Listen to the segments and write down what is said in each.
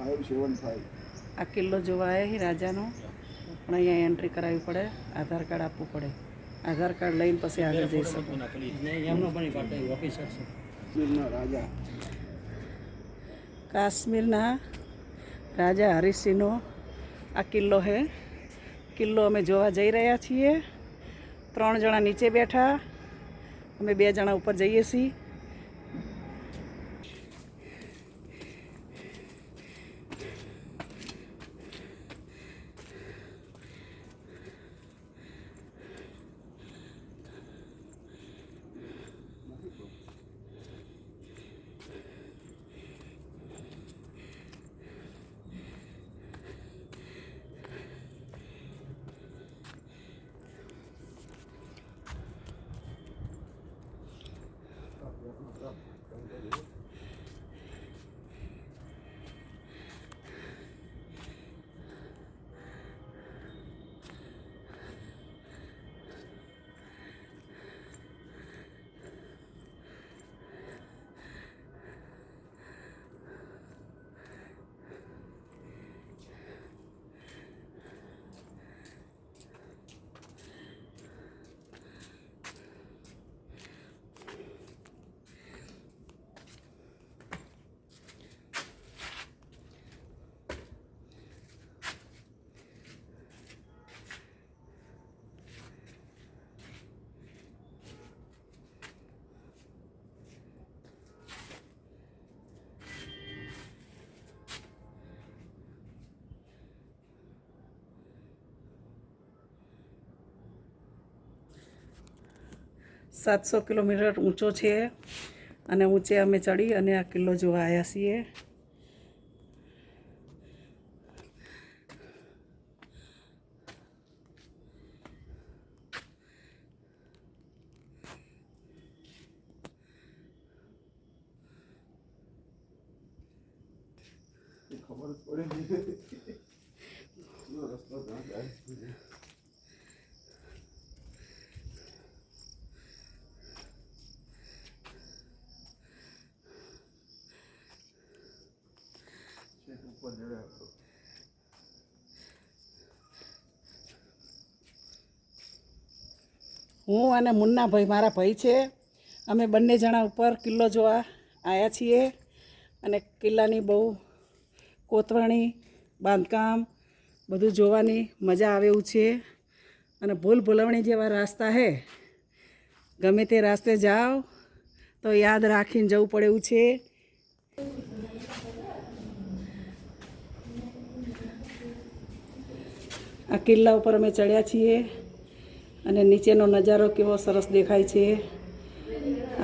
Five seven five આ કિલ્લો જોવા આવ્યા છીએ રાજાનો. પણ અહીંયા એન્ટ્રી કરાવવી પડે. આધાર કાર્ડ આપવું પડે. આધાર કાર્ડ લઈને પછી આગળ જઈ શકો. ગીરના રાજા. કાશ્મીરના રાજા હરીસિંહનો આ કિલ્લો છે કિલ્લો અમે જોવા જઈ રહ્યા છીએ. ત્રણ જણા નીચે બેઠા. અમે બે જણા ઉપર જઈએ છીએ. સાતસો કિલોમીટર ઊંચો છે અને ઊંચે અમે ચડી અને આ કિલ્લો જોવા આવ્યા છીએ. ખબર પડે નહીં કયો રસ્તો ક્યાં જાય છેક ઉપર ચડ્યા તો હું અને મુન્નાભાઈ મારા ભાઈ છે. અમે બંને જણા ઉપર કિલ્લો જોવા આવ્યા છીએ અને કિલ્લાની બહુ કોતરણી, બાંધકામ બધું જોવાની મજા આવે એવું છે. અને ભૂલ ભૂલવણી જેવા રાસ્તા છે ગમે તે રાસ્તે જાઓ તો યાદ રાખીને જવું પડે એવું છે. આ કિલ્લા ઉપર અમે ચડ્યા છીએ અને નીચેનો નજારો કેવો સરસ દેખાય છે.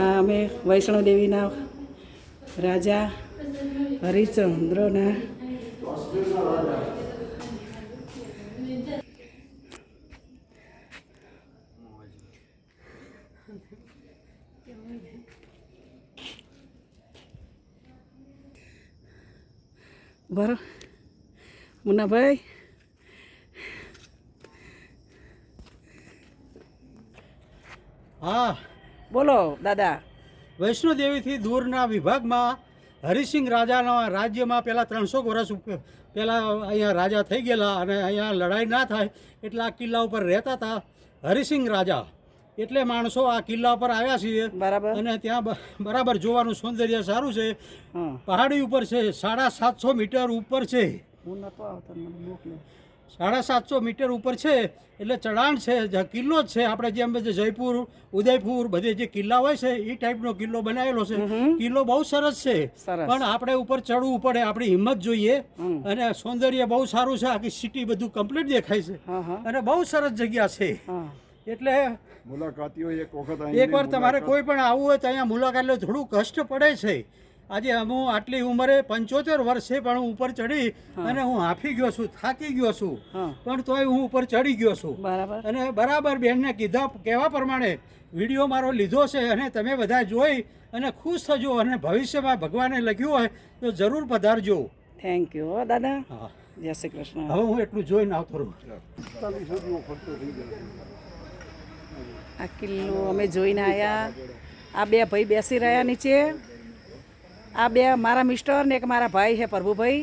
આ અમે વૈષ્ણોદેવીના રાજા, હરિચંદ્રના બરો મુન્નાભાઈ? હા. બોલો દાદા. વૈષ્ણોદેવીથી દૂરના વિભાગમાં હરિસિંહ રાજાના રાજ્યમાં પહેલાં ત્રણસો વર્ષ પહેલાં અહીંયા રાજા થઈ ગયેલા અને અહીંયા લડાઈ ના થાય એટલે આ કિલ્લા ઉપર રહેતા હતા હરિસિંહ રાજા. એટલે માણસો આ કિલ્લા ઉપર આવ્યા છીએ બરાબર. અને ત્યાં બરાબર જોવાનું સૌંદર્ય સારું છે. પહાડી ઉપર છે સાડા સાતસો મીટર ઉપર છે. હું નતો આવતો સાડા સાતસો મીટર ઉપર છે એટલે ચઢાણ છે કિલ્લો જ છે. આપણે જેમ જે જયપુર ઉદયપુર બધે જે કિલ્લા હોય છે એ ટાઈપનો કિલ્લો બનાવેલો છે. કિલ્લો બહુ સરસ છે. પણ આપણે ઉપર ચડવું પડે આપણી હિંમત જોઈએ. અને સૌંદર્ય બહુ સારું છે. આખી સિટી બધું કમ્પ્લીટ દેખાય છે. અને બહુ સરસ જગ્યા છે. એટલે મુલાકાતીઓ એક વખત એકવાર તમારે કોઈ પણ આવવું હોય તો અહીંયા મુલાકાત લો. થોડું કષ્ટ પડે છે. આજે હું આટલી ઉંમરે પંચોતેર વર્ષે પણ હું ઉપર ચડી અને હું હાફી ગયો છું થાકી ગયો છું. પણ તોય હું ઉપર ચડી ગયો છું. બરાબર. અને બરાબર બેનને કીધા કહેવા પ્રમાણે વીડિયો મારો લીધો છે અને તમે બધા જોઈ અને ખુશ થજો અને ભવિષ્યમાં ભગવાને લખ્યું હોય તો જરૂર પધારજો. થેન્ક યુ દાદા. જય શ્રી કૃષ્ણ. હવે હું એટલું જોઈને આવતો રહું આ કિલ્લો અમે જોઈને આવ્યા આ બે ભાઈ બેસી રહ્યા નીચે. આ બે મારા મિસ્ટર ને એક મારા ભાઈ છે પ્રભુભાઈ.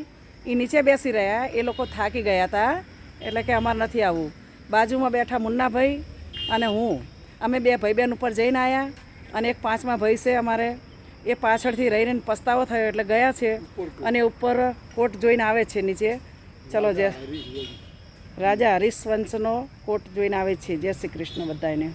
એ નીચે બેસી રહ્યા. એ લોકો થાકી ગયા હતા એટલે કે અમારે નથી આવવું. બાજુમાં બેઠા મુન્નાભાઈ અને હું. અમે બે ભાઈ બહેન ઉપર જઈને આવ્યા અને એક પાંચમા ભાઈ છે અમારે. એ પાછળથી રહી રહીને પસ્તાવો થયો એટલે ગયા છે અને ઉપર કોટ જોઈને આવે છે નીચે. ચલો જય રાજા હરિશવંશનો કોટ જોઈને આવે છે. જય શ્રી કૃષ્ણ બધાને